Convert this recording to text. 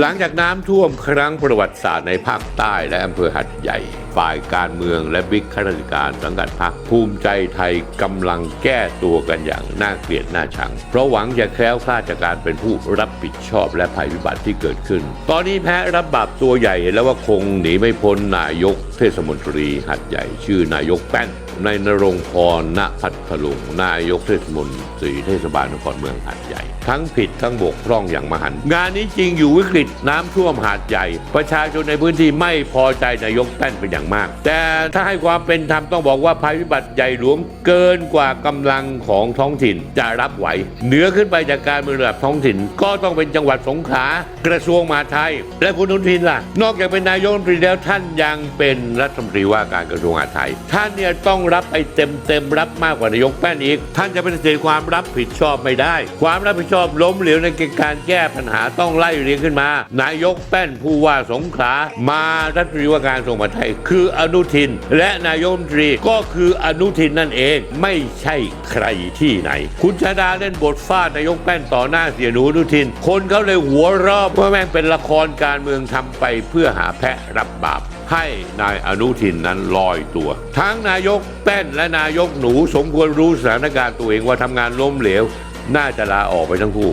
หลังจากน้ำท่วมครั้งประวัติศาสตร์ในภาคใต้และอำเภอหัดใหญ่ ฝ่ายการเมืองและบิ๊กข้าราชการสังกัดพรรคภูมิใจไทยกำลังแก้ตัวกันอย่างน่าเกลียดน่าชัง เพราะหวังจะแคล้วคลาดจากการเป็นผู้รับผิดชอบและภัยพิบัติที่เกิดขึ้น ตอนนี้แพ้รับบาปตัวใหญ่แล้วว่าคงหนีไม่พ้นนายกเทศมนตรีหัดใหญ่ชื่อนายกแป้น ในนรงพรณพัทลุงนายกเทศมนตรีเทศบาลนครเมืองหาดใหญ่ ทั้งผิดทั้งบกพร่องอย่างมหันต์งานนี้จริงอยู่วิกฤตน้ำท่วมหาดใหญ่ ประชาชนในพื้นที่ไม่พอใจนายกแป้นเป็นอย่างมาก แต่ถ้าให้ความเป็นธรรมต้องบอกว่าภัยพิบัติใหญ่หลวงเกินกว่ากำลังของท้องถิ่นจะรับไหว เหนือขึ้นไปจากการเมืองระดับท้องถิ่น ก็ต้องเป็นจังหวัดสงขลากระทรวงมหาดไทย และคุณอนุทินล่ะ นอกจากเป็นนายกรัฐมนตรีแล้วท่านยังเป็นรัฐมนตรีว่าการกระทรวงมหาดไทยท่านเนี่ยต้องรับไปเต็มเต็มรับมากกว่านายกแป้นอีก ท่านจะเปฏิเสธความรับผิดชอบไม่ได้ ความรับผิดชอบล้มเหลวในการแก้ปัญหาต้องไล่เรียงขึ้นมา นายกแป้นผู้ว่าสงขลามารัฐมนตรีว่าการกระทรวงมาไทย คืออนุทิน และนายกรัฐมนตรีก็คืออนุทินนั่นเองไม่ใช่ใครที่ไหน คุณชาดาเล่นบทฟาดนายกแป้นต่อหน้าเสียหนูอนุทิน คนเขาเลยหัวเรอบว่าแม่งเป็นละครการเมืองทำไปเพื่อหาแพะรับบาป ให้นายอนุทินนั้นลอยตัว ทั้งนายกแป้นและนายกหนูสมควรรู้สถานการณ์ตัวเองว่าทำงานล้มเหลว น่าจะลาออกไปทั้งคู่